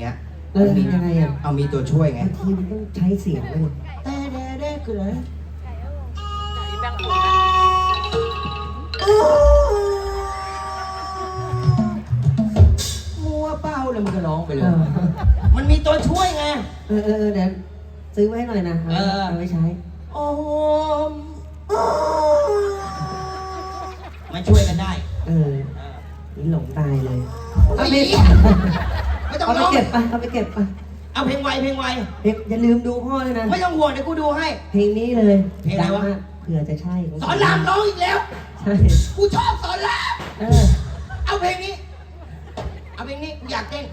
เงี้ยเออยังไงอะเอามีตัวช่วยไงบางทีมันต้องใช้เสียงเลยแต่แด่แด่คืออะไรแบ่งผลนะมัวเป้าเลยมันก็ร้องไปเอเลยอมันมีตัวช่วยไง เออเออเออเดี๋ยวซื้อไว้ให้หน่อยนะเออ เอาไว้ใช้โอมมันช่วยกันได้ เออเออนี่หลงตายเลยเอาไป ไม่ต้องเอาไปร้องเก็บไปเอาไปเก็บไปเอาเพลงไวเพลงไวเฮ้ยอย่าลืมดูพ่อเลยนะ ไม่ต้องห่วงเดี๋ยวกูดูให้ เพลงนี้เลยเพลงอะไรวะ ดัมากเผื่อจะใช่ขงสอนรามร้องอีกแล้ว ใช่กูชอบสอนราม เออเอาเพลงนี้ เอาเพลงนี้อยากเต้น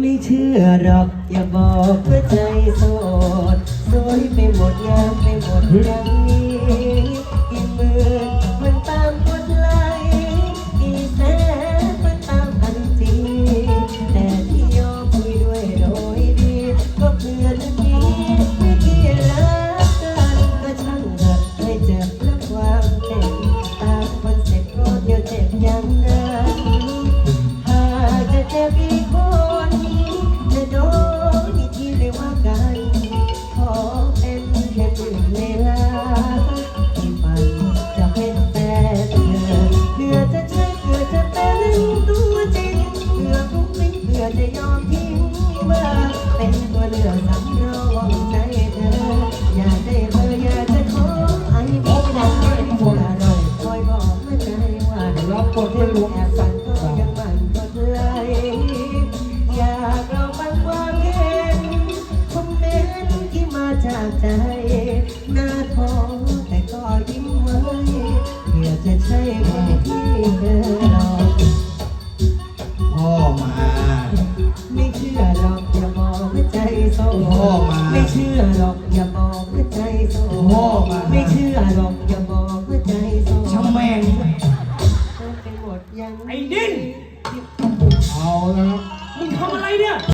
ไม่เชื่อหรอกอย่าบอกว่าใจโสดสวยไปหมดงามไปหมดอย่าง อจะยอมทิ้งว่าเป็นตัวเลือกสำรองใจเธอ อยากได้เธออยากจะขอไอ้พี่ได้เธอหน่อยคอยบอกเมื่อใจว่ารับบทด้วยหลวงแอบฝันก็ยังฝันก็เลยอยากเราฟังความเห็นคอมเมนต์ที่มาจากใจหน้าท้อแต่ก็ยิ้มไว้เพื่อจะใช่ ไม่เชื่อหรอกอย่าบอกว่าใจโซ่พ่อมาไม่เชื่อหรอกอย่าบอกว่าใจโซ่พ่อมา ไม่เชื่อหรอกอย่าบอกว่าใจโซ่ช่างแม่งเป็นหมดยังไอ้ดิ้น เอาละครับมึงทำอะไรเนี่ย